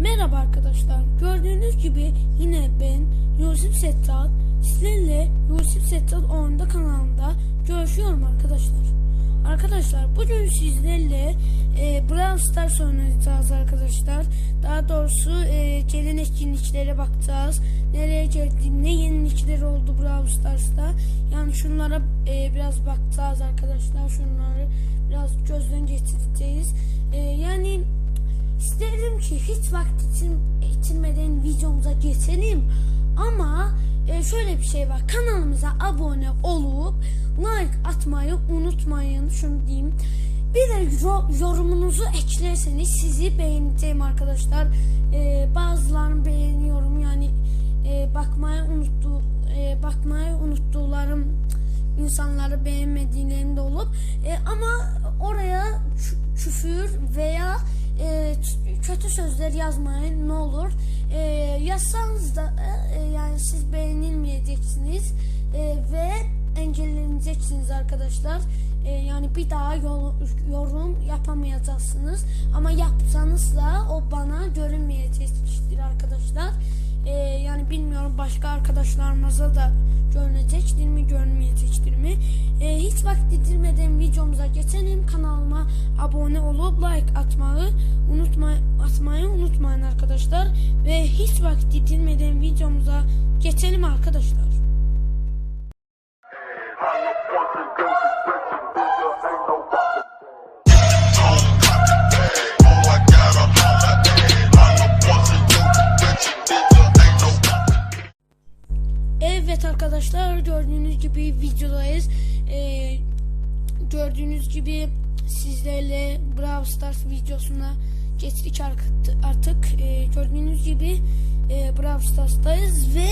Merhaba arkadaşlar. Gördüğünüz gibi yine ben Yusuf Settat sizlerle Yusuf Settat oyunda kanalında görüşüyorum arkadaşlar. Arkadaşlar bugün sizlerle e, Brawl Stars oynayacağız arkadaşlar. Daha doğrusu e, gelen etkinliklere bakacağız. Nereye geldi, ne yenilikler oldu Brawl Stars'ta. Yani şunlara e, biraz bakacağız arkadaşlar. Şunları biraz gözden geçireceğiz. E, yani İsterim ki hiç vakit için, içirmeden videomuza geçelim. Ama e, şöyle bir şey var. Kanalımıza abone olup like atmayı unutmayın. Şunu diyeyim. Bir de yo- yorumunuzu eklerseniz sizi beğeneceğim arkadaşlar. E, bazılarını beğeniyorum yani e, bakmayı unuttu e, bakmayı unuttuğlarım insanları beğenmediğlerim de olup e, ama oraya kü- küfür veya e, kötü sözler yazmayın ne olur. E, yazsanız da e, yani siz beğenilmeyeceksiniz e, ve engelleneceksiniz arkadaşlar. E, yani bir daha yol- yorum yapamayacaksınız. Ama yapsanız da o bana görünmeyecektir arkadaşlar. E, yani bilmiyorum başka arkadaşlarımıza da görünecektir mi görünmeyecektir mi. E, hiç vakit getirmeden videomuza geçelim. Kanalıma abone olup like atmayı unutma, atmayı unutmayın arkadaşlar. Ve hiç vakit getirmeden videomuza geçelim arkadaşlar. Gördüğünüz gibi videodayız. Ee, gördüğünüz gibi sizlerle Brawl Stars videosuna geçtik artık. Ee, gördüğünüz gibi e, Brawl Stars'tayız ve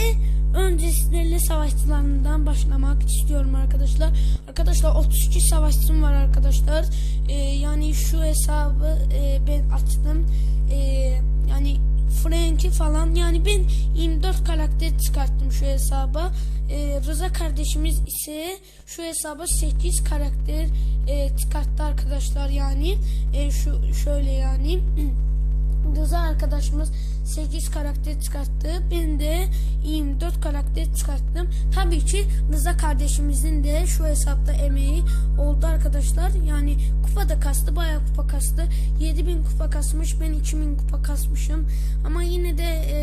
önce sizlerle savaşçılarından başlamak istiyorum arkadaşlar. Arkadaşlar 32 savaşçım var arkadaşlar. Ee, yani şu hesabı e, ben açtım. Ee, yani Frank'i falan yani ben 24 karakter çıkarttım şu hesaba. Ee, Rıza kardeşimiz ise şu hesaba 8 karakter e, çıkarttı arkadaşlar yani. E, şu şöyle yani. Rıza arkadaşımız 8 karakter çıkarttı. Ben de 24 karakter çıkarttım. Tabii ki Rıza kardeşimizin de şu hesapta emeği oldu arkadaşlar. Yani kupa da kastı. Bayağı kupa kastı. 7000 kupa kasmış. Ben 2000 kupa kasmışım. Ama yine de e,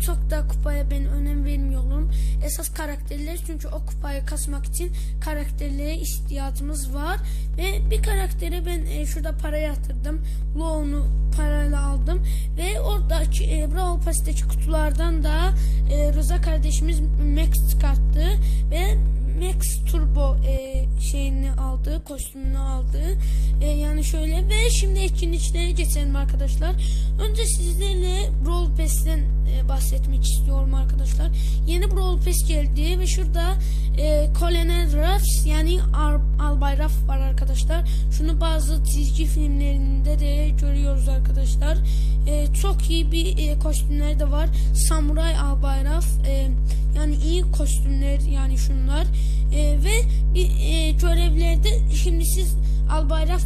çok da kupaya ben önem vermiyorum. Esas karakterler çünkü o kupayı kasmak için karakterlere ihtiyacımız var. Ve bir karaktere ben e, şurada para yatırdım. Loan'u parayla aldım. Ve oradaki e, Brawl Pass'teki kutulardan da e, Rıza kardeşimiz Max çıkarttı. Ve Max Turbo e, şeyini aldı, kostümünü aldı. E, yani şöyle ve şimdi etkinliklere geçelim arkadaşlar. Önce sizlerle Brawl Pass'ten bahsetmek istiyorum arkadaşlar. Yeni Brawl Pass geldi ve şurada e, Colonel Ruffs yani Ar Albay Ruff var arkadaşlar. Şunu bazı çizgi filmlerinde de görüyoruz arkadaşlar. E, çok iyi bir e, kostümler de var. Samuray Albay Ruff e, yani iyi kostümler yani şunlar. E, ve bir e, görevlerde şimdi siz Albay Ruff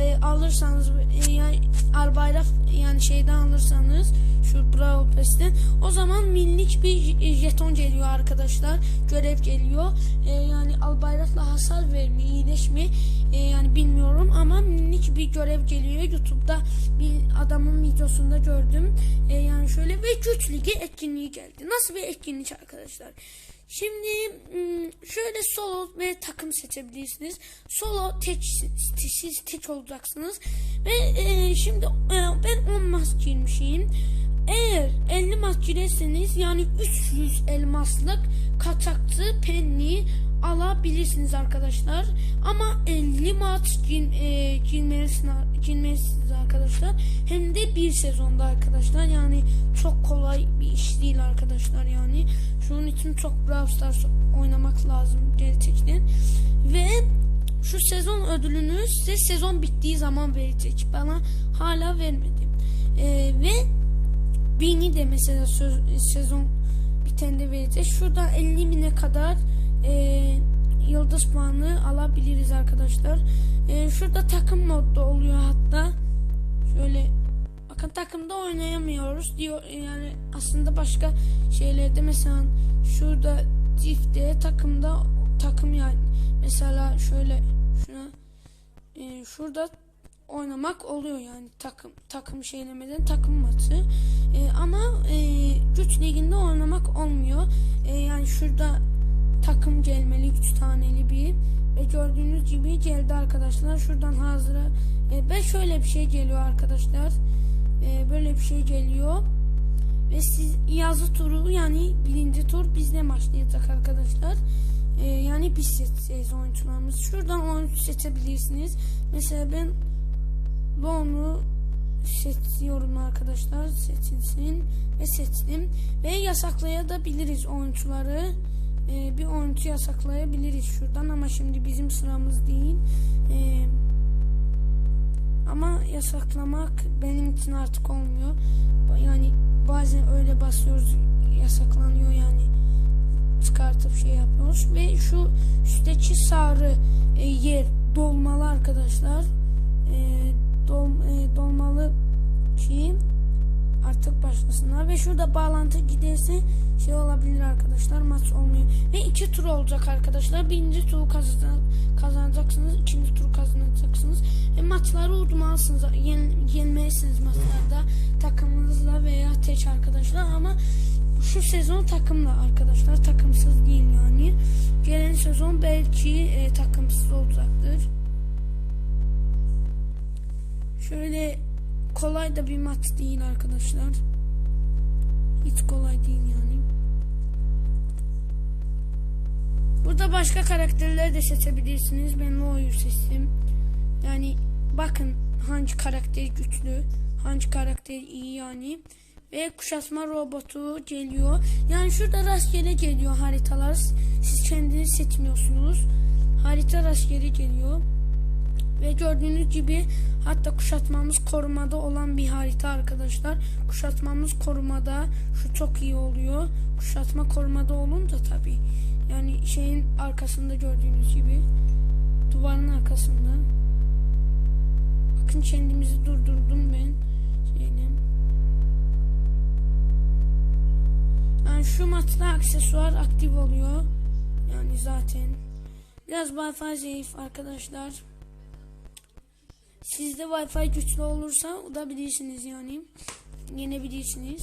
e, alırsanız e, yani Albayrak yani şeyden alırsanız şu Brawl Pass'ten o zaman minik bir j- jeton geliyor arkadaşlar. Görev geliyor. E, yani Albayrak'la hasar verme, iyileşme e, yani bilmiyorum ama minik bir görev geliyor. YouTube'da bir adamın videosunda gördüm. E, yani şöyle ve güç ligi etkinliği geldi. Nasıl bir etkinlik arkadaşlar? Şimdi şöyle solo ve takım seçebilirsiniz. Solo tek siz tek olacaksınız. Ve e, şimdi e, ben 10 maç girmişim. Eğer 50 maç girerseniz yani 300 elmaslık kaçakçı penni alabilirsiniz arkadaşlar. Ama 50 maç gir, e, girmelisiniz, arkadaşlar. Hem de bir sezonda arkadaşlar. Yani çok kolay bir iş değil arkadaşlar yani. Şunun için çok Brawl Stars oynamak lazım gerçekten. Ve şu sezon ödülünü size sezon bittiği zaman verecek. Bana hala vermedi. Ee, ve Bini de mesela söz, sezon bitende verecek. Şuradan 50 bine kadar e, yıldız puanı alabiliriz arkadaşlar. E, şurada takım modda oluyor hatta. Şöyle Bakın takımda oynayamıyoruz diyor yani aslında başka şeylerde mesela şurada Thief'te takımda takım yani mesela şöyle şuna e, şurada oynamak oluyor yani takım takım şeylemeden takım maçı. E, ama e, güç liginde oynamak olmuyor. E, yani şurada takım gelmeli 3 taneli bir. Ve gördüğünüz gibi geldi arkadaşlar. Şuradan hazıra e, ve şöyle bir şey geliyor arkadaşlar. E, böyle bir şey geliyor. Ve siz yazı turu yani birinci tur bizde başlayacak arkadaşlar. E, yani biz seçeceğiz oyuncularımız şuradan oyuncu seçebilirsiniz. Mesela ben Loan'u seçiyorum arkadaşlar. Seçilsin ve seçtim. Ve yasaklayabiliriz oyuncuları. Ee, bir oyuncu yasaklayabiliriz şuradan ama şimdi bizim sıramız değil. Ee, ama yasaklamak benim için artık olmuyor. Yani bazen öyle basıyoruz yasaklanıyor yani. Çıkartıp şey yapıyoruz. Ve şu üstteki sarı e, yer dolmalı arkadaşlar. E, dol, e, dolmalı ki artık başlasınlar ve şurada bağlantı giderse şey olabilir arkadaşlar maç olmuyor. Ve iki tur olacak arkadaşlar. Birinci turu kazan, kazanacaksınız ikinci turu kazanacaksınız. Ve maçları udmalısınız yen, yenmelisiniz maçlarda takımınızla veya tek arkadaşlar ama şu sezon takımla arkadaşlar takımsız değil yani. Gelen sezon belki e, takımsız olacaktır Şöyle kolay da bir maç değil arkadaşlar. Hiç kolay değil yani. Burada başka karakterleri de seçebilirsiniz. Ben Lo'yu seçtim. Yani bakın hangi karakter güçlü, hangi karakter iyi yani. Ve kuşatma robotu geliyor. Yani şurada rastgele geliyor haritalar. Siz kendiniz seçmiyorsunuz. Harita rastgele geliyor. Ve gördüğünüz gibi hatta kuşatmamız korumada olan bir harita arkadaşlar. Kuşatmamız korumada. Şu çok iyi oluyor. Kuşatma korumada olunca tabi. Yani şeyin arkasında gördüğünüz gibi. Duvarın arkasında. Bakın kendimizi durdurdum ben. Şeyle. Yani şu maçta aksesuar aktif oluyor. Yani zaten. Biraz Wi-Fi zayıf arkadaşlar. Sizde Wi-Fi güçlü olursa o da bilirsiniz yani. Yenebilirsiniz.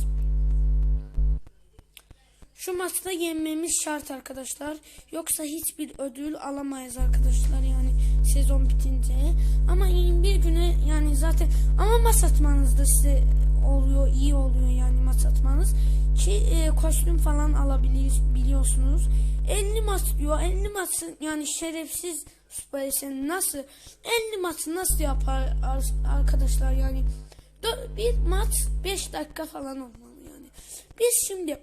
Şu maçta yenmemiz şart arkadaşlar. Yoksa hiçbir ödül alamayız arkadaşlar yani sezon bitince. Ama bir güne yani zaten ama maç atmanız da size oluyor iyi oluyor yani maç atmanız. Ki e, kostüm falan alabilir biliyorsunuz. 50 maç diyor. 50 maçın yani şerefsiz Supercell nasıl 50 maçı nasıl yapar arkadaşlar yani bir maç 5 dakika falan olmalı yani. Biz şimdi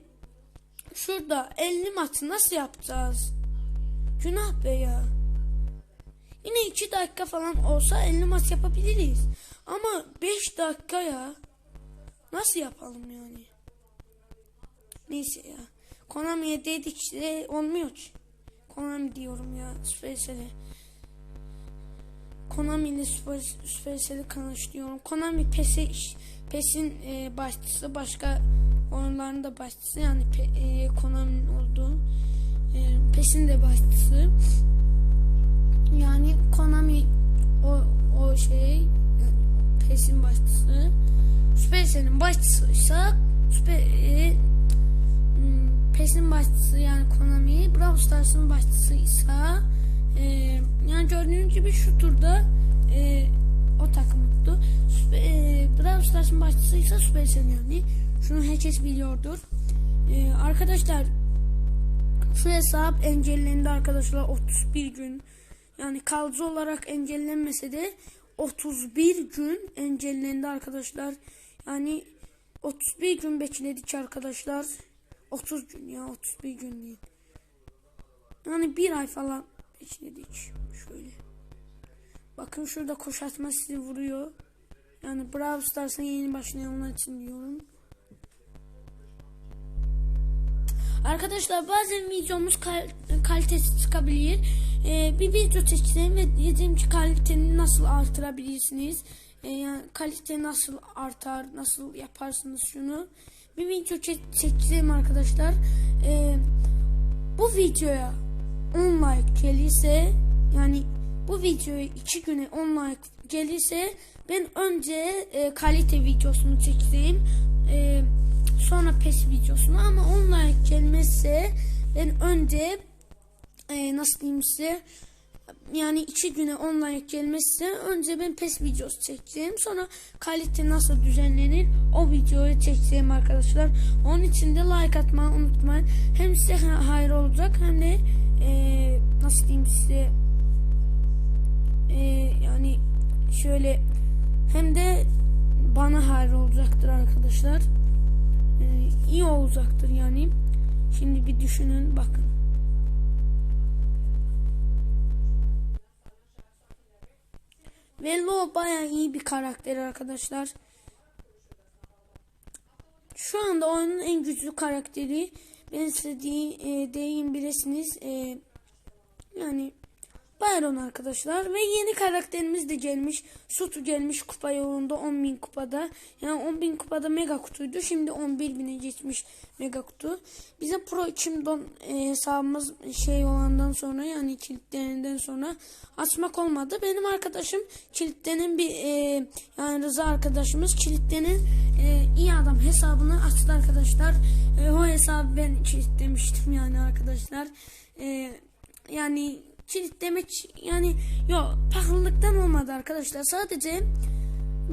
şurada 50 maçı nasıl yapacağız? Günah be ya. Yine 2 dakika falan olsa 50 maç yapabiliriz. Ama 5 dakika ya. Nasıl yapalım yani? Neyse ya. Konami'ye dedik işte olmuyor ki. Konami diyorum ya Supercell'e. Konami ile Supercell'i tanıştırıyorum. Konami PES'e PES'in e, başçısı başka oyunların da başçısı yani Pe, e, Konami'nin olduğu e, PES'in de başçısı. Yani Konami o, o şey PES'in başçısı. Supercell'in başçısıysa Super, e, hmm, PES'in başçısı yani Konami, Brawl Stars'ın başçısıysa e, yani gördüğünüz gibi şu turda e, o takım tuttu. E, Brawl Stars'ın başçısıysa Supercell yani. Şunu herkes biliyordur. E, arkadaşlar şu hesap engellendi arkadaşlar 31 gün. Yani kalıcı olarak engellenmese de 31 gün engellendi arkadaşlar. Yani 31 gün bekledik arkadaşlar. 30 gün ya 31 gün değil. Yani bir ay falan bekledik. Şöyle. Bakın şurada koşatma sizi vuruyor. Yani Brawl Stars'a yeni başlayanlar için diyorum. Arkadaşlar bazen videomuz kal kalitesi çıkabilir. Ee, bir video seçeceğim ve dediğim ki kaliteni nasıl artırabilirsiniz. e, yani kalite nasıl artar, nasıl yaparsınız şunu bir video çek- çekeceğim arkadaşlar. E, bu videoya 10 like gelirse yani bu videoya 2 güne 10 like gelirse ben önce e, kalite videosunu çekeceğim. E, sonra pes videosunu ama 10 like gelmezse ben önce e, nasıl diyeyim size yani iki güne online gelmezse önce ben pes videosu çekeceğim. Sonra kalite nasıl düzenlenir o videoyu çekeceğim arkadaşlar. Onun için de like atmayı unutmayın. Hem size ha- hayır olacak hem de e, nasıl diyeyim size e, yani şöyle hem de bana hayır olacaktır arkadaşlar. E, iyi olacaktır yani. Şimdi bir düşünün bakın. Ve Lo bayağı iyi bir karakter arkadaşlar. Şu anda oyunun en güçlü karakteri. Ben size diye, e, diyeyim bilesiniz. E, yani Byron arkadaşlar. Ve yeni karakterimiz de gelmiş. Sutu gelmiş kupa yolunda 10.000 kupada. Yani 10.000 kupada mega kutuydu. Şimdi 11.000'e geçmiş mega kutu. Bize Pro içimden e, hesabımız şey olandan sonra yani kilitlenenden sonra açmak olmadı. Benim arkadaşım kilitlenen bir e, yani Rıza arkadaşımız kilitlenen e, hesabını açtı arkadaşlar. E, o hesabı ben kilitlemiştim yani arkadaşlar. E, yani kilitlemek yani yok pahalılıktan olmadı arkadaşlar. Sadece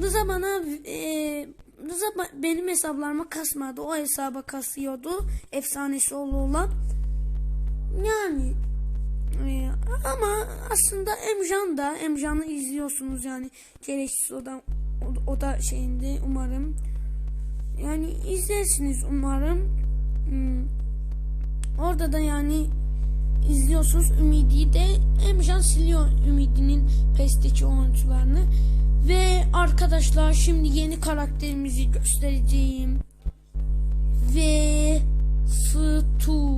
Rıza bana e, Rıza benim hesaplarıma kasmadı. O hesaba kasıyordu. Efsanesi oğlu olan. Yani e, ama aslında Emcan da Emcan'ı izliyorsunuz yani gereksiz o da o da şeyinde umarım yani izlersiniz umarım. Hmm. orada da yani izliyorsunuz. Ümidi de Emcan siliyor Ümidi'nin pesteki oyuncularını. Ve arkadaşlar şimdi yeni karakterimizi göstereceğim. Ve Stu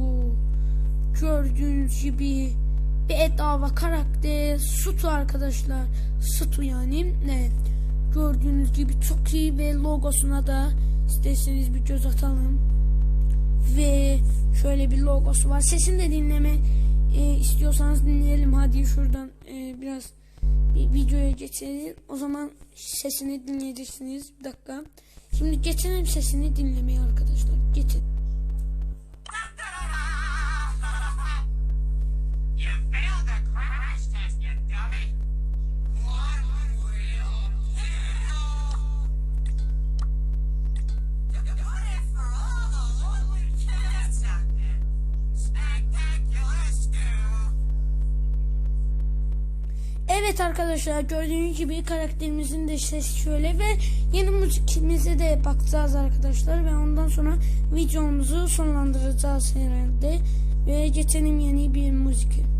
gördüğünüz gibi bir edava karakter Stu arkadaşlar. Stu yani ne gördüğünüz gibi çok iyi ve logosuna da isterseniz bir göz atalım ve şöyle bir logosu var. Sesini de dinleme e, istiyorsanız dinleyelim. Hadi şuradan e, biraz bir videoya geçelim. O zaman sesini dinleyeceksiniz. Bir dakika. Şimdi geçelim sesini dinlemeye arkadaşlar. Geçin. Evet arkadaşlar gördüğünüz gibi karakterimizin de sesi şöyle ve yeni müzikimize de bakacağız arkadaşlar ve ondan sonra videomuzu sonlandıracağız herhalde ve geçelim yeni bir müzik.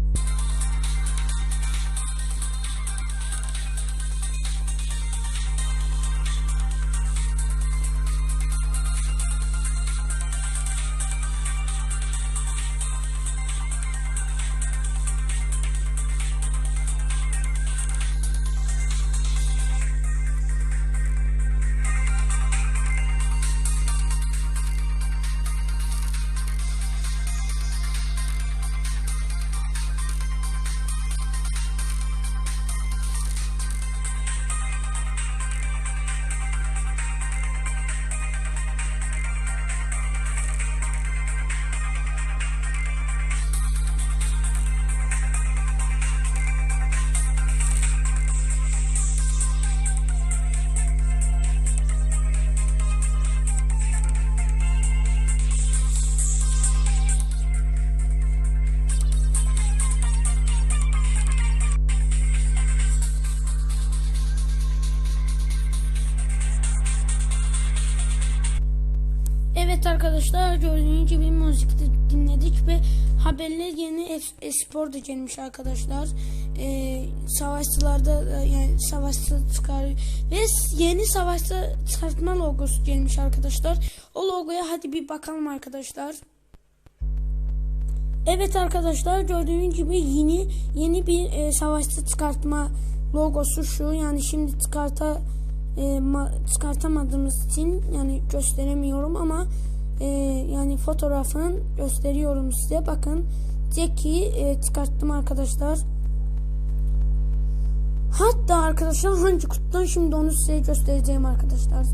Arkadaşlar gördüğünüz gibi müzik de dinledik ve haberler yeni es- espor da gelmiş arkadaşlar. Ee, savaşçılarda da yani savaşçı çıkar ve yeni savaşçı çıkartma logosu gelmiş arkadaşlar. O logoya hadi bir bakalım arkadaşlar. Evet arkadaşlar gördüğünüz gibi yeni yeni bir e, savaşçı çıkartma logosu şu yani şimdi çıkarta e, ma- çıkartamadığımız için yani gösteremiyorum ama e, yani fotoğrafını gösteriyorum size. Bakın Jack'i e, çıkarttım arkadaşlar. Hatta arkadaşlar hangi kutudan şimdi onu size göstereceğim arkadaşlar.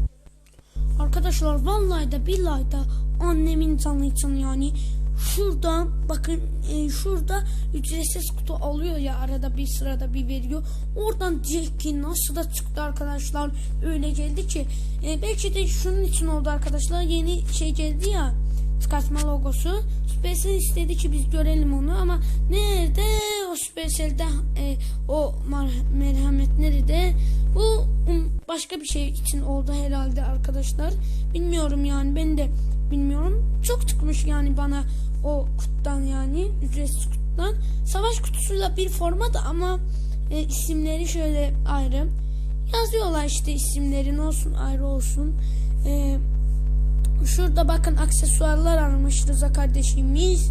Arkadaşlar vallahi de billahi de annemin canı için yani şuradan bakın e, şurada ücretsiz kutu alıyor ya arada bir sırada bir veriyor. Oradan Jack'i nasıl da çıktı arkadaşlar öyle geldi ki e, belki de şunun için oldu arkadaşlar yeni şey geldi ya çıkartma logosu. Supercell istedi ki biz görelim onu ama nerede o Supercell'de e, o merhamet nerede? Bu um, başka bir şey için oldu herhalde arkadaşlar. Bilmiyorum yani ben de bilmiyorum. Çok çıkmış yani bana o kutudan yani ücretsiz kutudan. Savaş kutusuyla bir format ama e, isimleri şöyle ayrı. Yazıyorlar işte isimlerin olsun ayrı olsun. Eee Şurada bakın aksesuarlar almış Rıza kardeşimiz.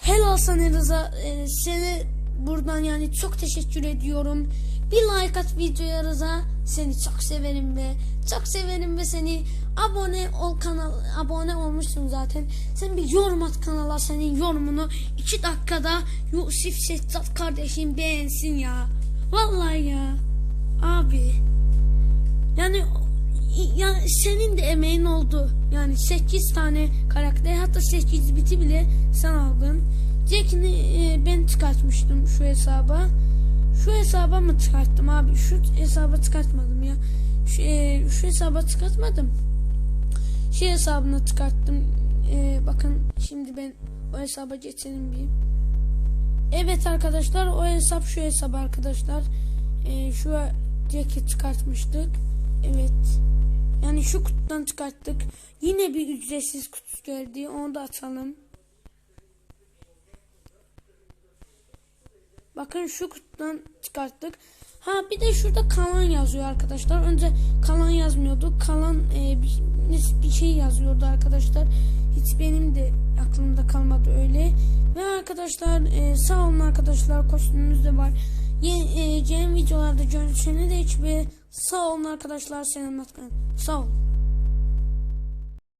Helal sana Rıza. Ee, seni buradan yani çok teşekkür ediyorum. Bir like at videoya Rıza. Seni çok severim ve çok severim ve seni abone ol kanal abone olmuşsun zaten. Sen bir yorum at kanala senin yorumunu iki dakikada Yusuf Settat kardeşim beğensin ya. Vallahi ya. Abi. Yani yani senin de emeğin oldu. Yani 8 tane karakter hatta 8 biti bile sen aldın. Jack'ini e, ben çıkartmıştım şu hesaba. Şu hesaba mı çıkarttım abi? Şu hesaba çıkartmadım ya. Şu, e, şu hesaba çıkartmadım. Şey hesabına çıkarttım. E, bakın şimdi ben o hesaba geçelim bir. Evet arkadaşlar o hesap şu hesap arkadaşlar. E, şu Jack'i çıkartmıştık. Evet. Yani şu kutudan çıkarttık. Yine bir ücretsiz kutu geldi. Onu da açalım. Bakın şu kutudan çıkarttık. Ha bir de şurada kalan yazıyor arkadaşlar. Önce kalan yazmıyordu. Kalan e, bir, bir şey yazıyordu arkadaşlar. Hiç benim de aklımda kalmadı öyle. Ve arkadaşlar e, sağ olun arkadaşlar kostümümüz de var. Yeni, e, videolarda görüşene dek ve sağ olun arkadaşlar. Selam Sağ olun.